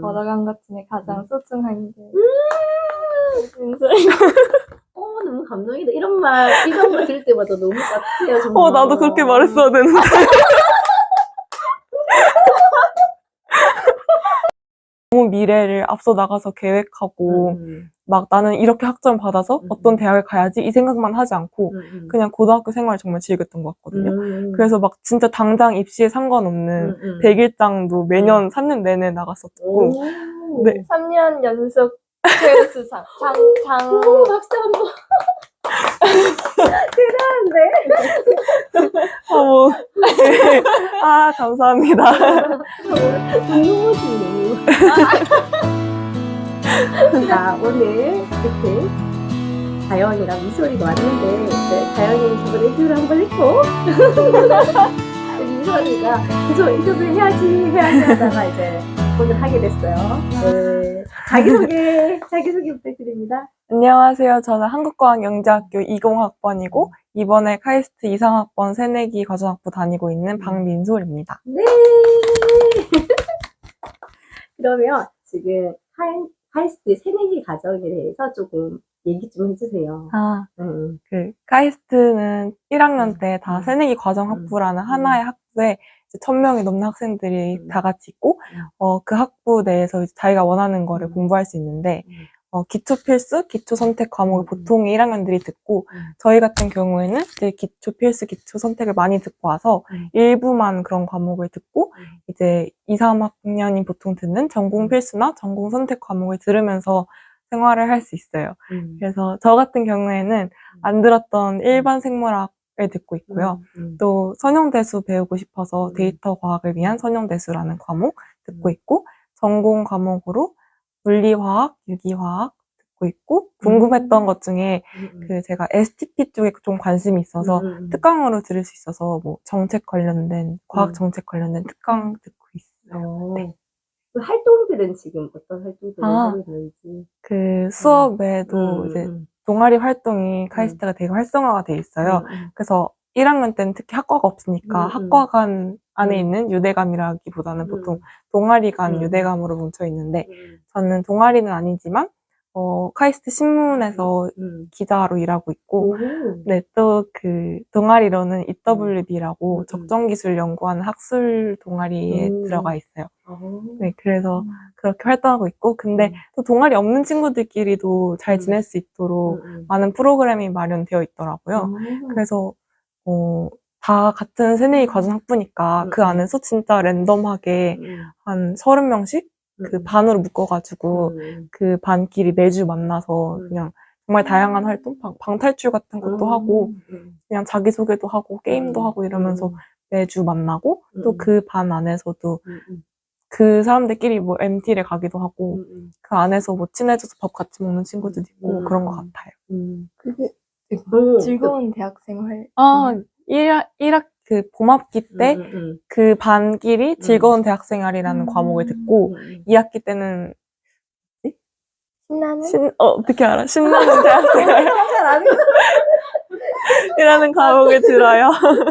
음. 걸어간 것 중에 가장 소중한 게 음. 민소리. 어, 너무 감동이다. 이런 말, 이런 거 들을 때마다 너무 따뜻해요, 정말. 어, 나도 그렇게 말했어야 되는데. 너무 미래를 앞서 나가서 계획하고, 음, 막 나는 이렇게 학점 받아서 음. 어떤 대학을 가야지 이 생각만 하지 않고, 음, 음. 그냥 고등학교 생활을 정말 즐겼던 것 같거든요. 음, 그래서 막 진짜 당장 입시에 상관없는 음, 음. 백일장도 매년 3년 내내 나갔었고, 오. 네. 3년 연속 최우수상. 장, 장. 오, 박수 한 번. 대단한데? 아, 뭐, 네. 아, 감사합니다. 너무 좋네. 자, 오늘 이렇게 다영이랑 미소리가 왔는데, 이제 다영이 저번에 인터뷰를 한 번 했고, 우리 미소리가 계속 인터뷰 해야지, 해야지 하다가 이제 오늘 하게 됐어요. 네. 자기소개, 자기소개 부탁드립니다. 안녕하세요. 저는 한국과학영재학교 20학번이고, 이번에 카이스트 이상학번 새내기 과정학부 다니고 있는 박민솔입니다. 네. 그러면 지금 하이, 하이스트 새내기 과정에 대해서 조금 얘기 좀 해주세요. 아, 음, 그, 카이스트는 1학년 음, 때다 음. 새내기 과정 학부라는 하나의 학부에 이제 1000명이 넘는 학생들이 음. 다 같이 있고, 음. 어, 그 학부 내에서 이제 자기가 원하는 거를 음. 공부할 수 있는데, 음. 어, 기초 필수, 기초 선택 과목을 음. 보통 1학년들이 듣고, 음. 저희 같은 경우에는 이제 기초 필수, 기초 선택을 많이 듣고 와서 음. 일부만 그런 과목을 듣고, 음. 이제 2, 3학년이 보통 듣는 전공 음. 필수나 전공 선택 과목을 들으면서 생활을 할 수 있어요. 음. 그래서 저 같은 경우에는 안 들었던 일반 생물학 을 듣고 있고요. 음. 또 선형대수 배우고 싶어서 음. 데이터 과학을 위한 선형대수라는 과목 듣고 음. 있고 전공 과목으로 물리화학, 유기화학 듣고 있고 궁금했던 음. 것 중에 음. 그 제가 STP 쪽에 좀 관심이 있어서 음, 음. 특강으로 들을 수 있어서 뭐 정책 관련된 과학 음. 정책 관련된 특강 듣고 있어요. 어. 네. 그 활동들은 지금 어떤 활동들을 아. 하고 있는지. 그 수업 외에도 음, 이제 음. 동아리 활동이 카이스트가 되게 활성화가 돼 있어요. 음, 음. 그래서 1학년 때는 특히 학과가 없으니까 음, 음. 학과간 안에 음. 있는 유대감이라기보다는 음. 보통 동아리간 음. 유대감으로 뭉쳐 있는데 음. 저는 동아리는 아니지만 어, 카이스트 신문에서 음. 기자로 일하고 있고 오. 네, 또 그 동아리로는 EWB라고 음. 적정기술 연구하는 학술 동아리에 음. 들어가 있어요. 어. 네, 그래서 그렇게 활동하고 있고 근데 음. 또 동아리 없는 친구들끼리도 잘 음. 지낼 수 있도록 음, 음. 많은 프로그램이 마련되어 있더라고요. 어. 그래서 어, 다 같은 새내기 과정 학부니까 음, 그 음. 안에서 진짜 랜덤하게 음. 한 30명씩 그 음. 반으로 묶어가지고 음. 그 반끼리 매주 만나서 음. 그냥 정말 다양한 활동, 방, 방탈출 같은 것도 음. 하고 음. 그냥 자기소개도 하고 게임도 음. 하고 이러면서 음. 매주 만나고 또 음. 그반 안에서도. 그 사람들끼리 뭐 MT를 가기도 하고. 그 안에서 뭐 친해져서 밥 같이 먹는 친구들도 있고 음. 그런 것 같아요. 음. 그게 음. 즐거운 대학생활. 아, 1학, 1학 그 봄학기 때 음. 음. 그 반끼리 음. 즐거운 대학생활이라는 음. 과목을 듣고 음. 2학기 때는 신나는? 신, 어, 어떻게 알아? 신나는 대학생활 이라는 잘 아는 과목을 들어요. 거.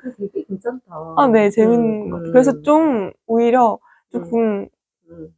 그 되게 괜찮다. 아, 네, 재밌는 음. 것 같아요. 그래서 좀 오히려 조금 음.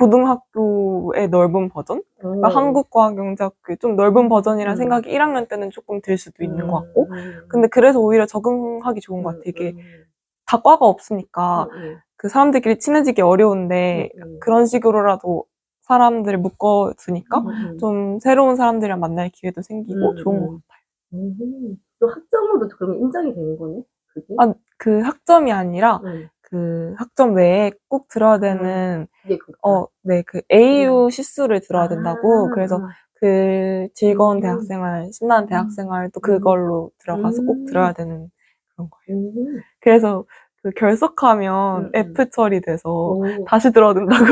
고등학교의 넓은 버전? 그러니까 어. 한국과학영재학교의 좀 넓은 버전이라는 음. 생각이 1학년 때는 조금 들 수도 있는 것 음. 같고 음. 근데 그래서 오히려 적응하기 좋은 것 음. 같아요. 이게 음. 다 과가 없으니까 음. 그 사람들끼리 친해지기 어려운데 음. 그런 식으로라도 사람들을 묶어두니까 음. 좀 새로운 사람들이랑 만날 기회도 생기고 음, 좋은 음. 것 같아요. 음. 또 학점으로도 그러면 인정이 되는 거네? 그게? 아, 그 학점이 아니라 음. 그 학점 외에 꼭 들어야 되는 그게 그렇다. 어, 네, 그 AU 시수를 들어야 된다고 아. 그래서 그 즐거운 음. 대학생활, 신나는 대학생활도 그걸로 들어가서 꼭 음. 들어야 되는 그런 거예요. 음. 그래서 그 결석하면 음, 음. F 처리돼서 오. 다시 들어야 된다고.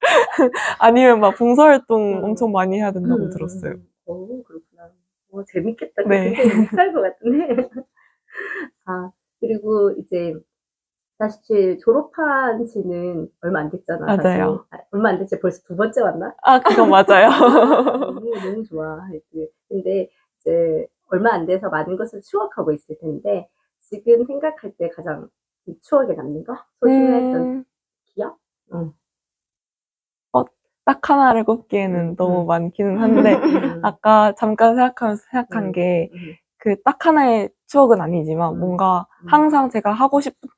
아니면 막 봉사활동 음. 엄청 많이 해야 된다고 음, 들었어요. 음. 오, 그렇구나. 오, 재밌겠다. 네. 굉장히 못할 것 같은데. 아, 그리고 이제 사실 졸업한 지는 얼마 안 됐잖아. 맞아요. 사실. 아, 얼마 안 됐지. 벌써 두 번째 왔나? 아, 그건 맞아요. 너무, 너무 좋아. 근데 이제 얼마 안 돼서 많은 것을 추억하고 있을 텐데 지금 생각할 때 가장 이 추억에 남는 거? 소중했던 음, 딱 하나를 꼽기에는 너무 음. 많기는 한데 음. 아까 잠깐 생각하면서 생각한 음. 게 음. 그딱 하나의 추억은 아니지만 음. 뭔가 음. 항상 제가 하고 싶은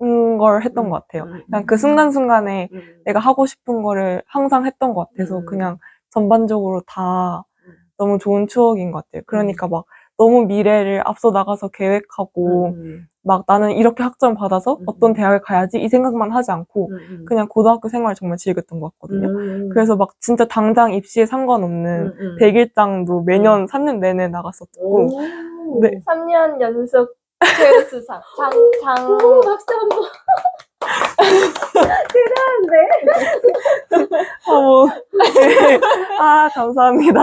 걸 했던 음. 것 같아요. 음. 그냥 그 순간순간에 음. 내가 하고 싶은 거를 항상 했던 것 같아서 음. 그냥 전반적으로 다 음. 너무 좋은 추억인 것 같아요. 그러니까 막 너무 미래를 앞서 나가서 계획하고 음. 막 나는 이렇게 학점 받아서 음. 어떤 대학을 가야지 이 생각만 하지 않고 음. 그냥 고등학교 생활을 정말 즐겼던 것 같거든요. 음. 그래서 막 진짜 당장 입시에 상관없는 음, 음. 백일장도 매년 3년 내내 나갔었고 오. 네. 3년 연속 최우수상. 장, 장. 오, 박수 한 번. 대단한데? 아, 뭐, 네. 아 감사합니다.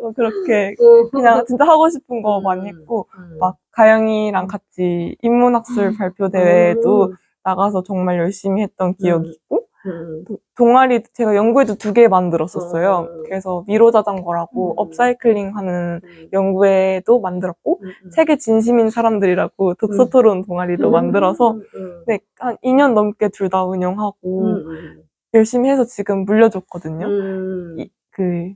뭐 그렇게 그냥 진짜 하고 싶은 거 많이 했고 음. 막 가영이랑 같이 인문학술 발표 대회도 음. 나가서 정말 열심히 했던 기억이 음. 있고 음. 도- 동아리 제가 연구회도 두 개 만들었었어요. 음. 그래서 미로 자전거라고 음. 업사이클링 하는 음. 연구회도 만들었고 음. 책에 진심인 사람들이라고 독서 토론 동아리도 만들어서 음. 네, 한 2년 넘게 둘 다 운영하고 음. 열심히 해서 지금 물려줬거든요. 음. 이, 그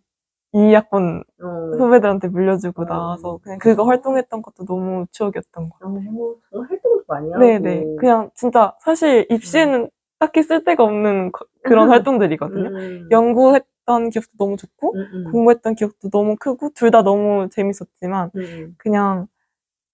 2학번 어. 후배들한테 물려주고 음. 나와서 그냥 그거 활동했던 것도 너무 추억이었던 것 같아요. 어, 활동도 많이 하고. 네네. 그냥 진짜 사실 입시에는 딱히 쓸데가 없는 거- 그런 음. 활동들이거든요. 음. 연구했던 기억도 너무 좋고 음, 음. 공부했던 기억도 너무 크고 둘 다 너무 재밌었지만 음. 그냥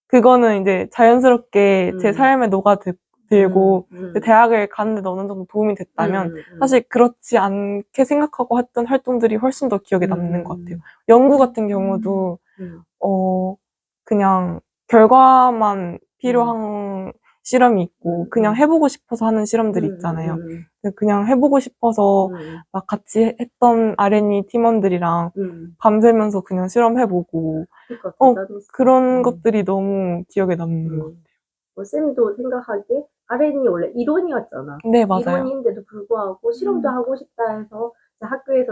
그거는 이제 자연스럽게 제 음. 삶에 녹아들고 음. 그 대학을 가는데 어느 정도 도움이 됐다면 음, 음. 사실 그렇지 않게 생각하고 했던 활동들이 훨씬 더 기억에 남는 음. 것 같아요. 연구 같은 경우도 음. 어 그냥 결과만 필요한 실험이 있고 음. 그냥 해보고 싶어서 하는 실험들이 음, 있잖아요. 음, 그냥 해보고 싶어서 음, 막 같이 했던 R&E 팀원들이랑 음. 밤새면서 그냥 실험해보고 그러니까 어. 그런 음. 것들이 너무 기억에 남는 것 같아요. 음. 뭐 쌤도 생각하기에 RN이 원래 이론이었잖아. 네, 맞아요. 이론인데도 불구하고 실험도 음. 하고 싶다 해서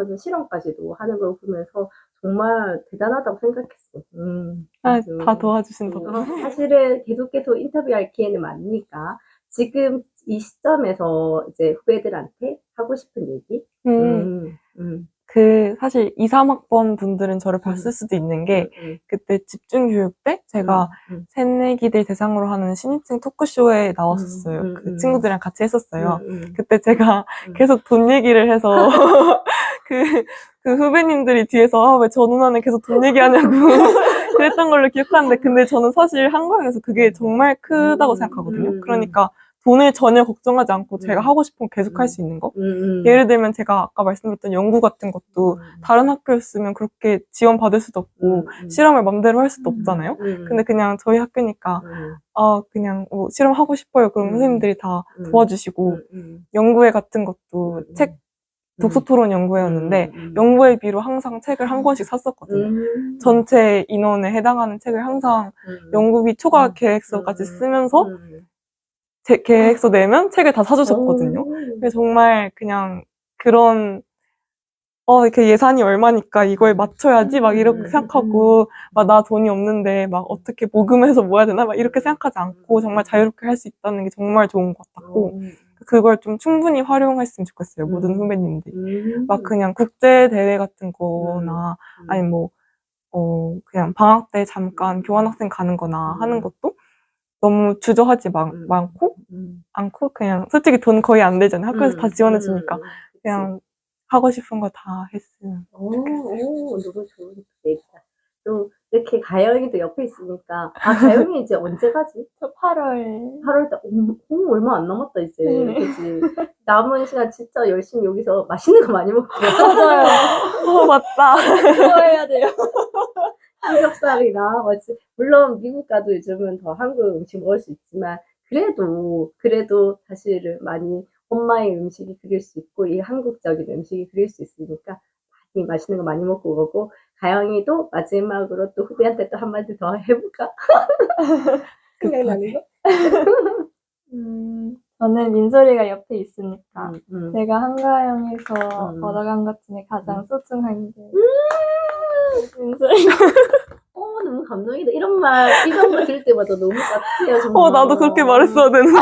학교에서는 실험까지도 하는 걸 보면서 정말 대단하다고 생각했어. 음. 아, 음. 다 도와주신다고. 어, 사실은 계속 계속 인터뷰할 기회는 많으니까 지금 이 시점에서 이제 후배들한테 하고 싶은 얘기. 음, 음. 음. 그 사실 2, 3학번 분들은 저를 봤을 수도 있는 게 음. 그때 집중 교육 때 제가 음. 새내기들 대상으로 하는 신입생 토크쇼에 나왔었어요. 음, 음, 그 음. 친구들이랑 같이 했었어요. 음, 음. 그때 제가 음. 계속 돈 얘기를 해서 그, 그 후배님들이 뒤에서 아, 왜저 누나는 계속 돈 얘기하냐고 그랬던 걸로 기억하는데 근데 저는 사실 한국에서 그게 정말 크다고 음, 생각하거든요. 음, 음. 그러니까 돈을 전혀 걱정하지 않고 제가 음. 하고 싶은 거 계속 할 음. 수 있는 거. 예를 들면 제가 아까 말씀드렸던 연구 같은 것도 음. 다른 학교였으면 그렇게 지원 받을 수도 없고. 실험을 맘대로 할 수도 음. 없잖아요. 음. 근데 그냥 저희 학교니까 음. 아 그냥 뭐 실험하고 싶어요. 그럼 음. 선생님들이 다 음. 도와주시고. 연구회 같은 것도 음. 책 독서 토론 연구회였는데 음, 음. 연구회 비로 항상 책을 한 권씩 샀었거든요. 음. 전체 인원에 해당하는 책을 항상 음. 연구비 초과 음. 계획서까지 음. 쓰면서 음. 제 계획서 내면 책을 다 사주셨거든요. 오. 근데 정말 그냥 그런 어 이렇게 예산이 얼마니까 이거에 맞춰야지 막 이렇게 음, 생각하고 막 나 돈이 없는데 막 어떻게 모금해서 모아야 되나 막 이렇게 생각하지 않고 정말 자유롭게 할 수 있다는 게 정말 좋은 것 같았고 음. 그걸 좀 충분히 활용했으면 좋겠어요 모든 음. 후배님들이 음. 막 그냥 국제 대회 같은 거나 음. 아니 뭐 어, 그냥 방학 때 잠깐 교환학생 가는 거나 음. 하는 것도 너무 주저하지 마- 음. 많고 음. 않고 그냥 솔직히 돈 거의 안 들잖아요 학교에서 다 음. 지원해주니까 음. 그냥 하고 싶은 거 다 했으면 오, 오, 너무 좋은 얘기다. 또 이렇게 가영이도 옆에 있으니까 아 가영이 이제 언제 가지? 저 8월. 8월달 오, 얼마 안 남았다 이제 네. 그치 남은 시간 진짜 열심히 여기서 맛있는 거 많이 먹고 맞아요. 어 맞다 좋아해야 돼요. 삼겹살이나 뭐지 물론 미국 가도 요즘은 더 한국 음식 먹을 수 있지만 그래도 그래도 사실은 많이 엄마의 음식이 그릴 수 있고 이 한국적인 음식이 그릴 수 있으니까 많이 맛있는 거 많이 먹고 오고 가영이도 마지막으로 또 후배한테 또 한마디 더 해볼까? 생각나는 거? 음, 저는 민소리가 옆에 있으니까 음, 음. 제가 한가영에서 음. 얻어간 것 중에 가장 음. 소중한 게 민소리. 어 너무 감동이다 이런 말 이런 거 들을 때마다 너무 따뜻해요 정말 어 나도 그렇게 말했어야 되는데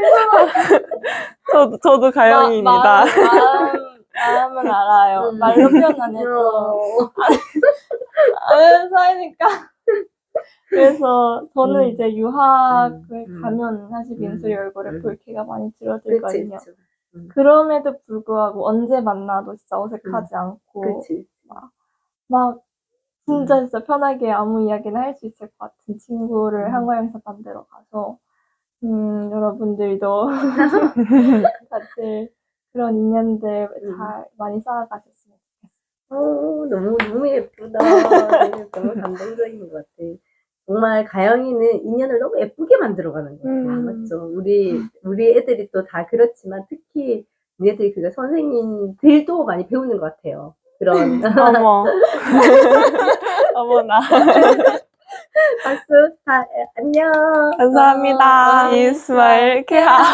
저도 저도 가영이입니다. 마, 마음, 마음, 마음 은 알아요. 음. 말로 표현 안 해도 어. 아는 사이니까. 그래서 저는 음. 이제 유학을 음. 가면 사실 음. 얼굴에 음. 볼 기회가 많이 그치, 줄어들거든요. 그치. 음. 그럼에도 불구하고 언제 만나도 진짜 어색하지 않고 그치. 막 진짜 진짜 편하게 아무 이야기나 할 수 있을 것 같은 친구를 음. 한국에서 만들어 가서 음 여러분들도 다들 그런 인연들 음. 잘 많이 쌓아가셨으면 어, 너무, 너무 예쁘다. 네, 너무 감동적인 것 같아. 정말 가영이는 인연을 너무 예쁘게 만들어가는 것 같아. 음. 맞죠? 우리, 우리 애들이 또 다 그렇지만 특히 얘네들이 그 선생님들도 많이 배우는 것 같아요. 그런 어머. 어머나. 박수 다 안녕. 감사합니다. 어, 이스마일 케하.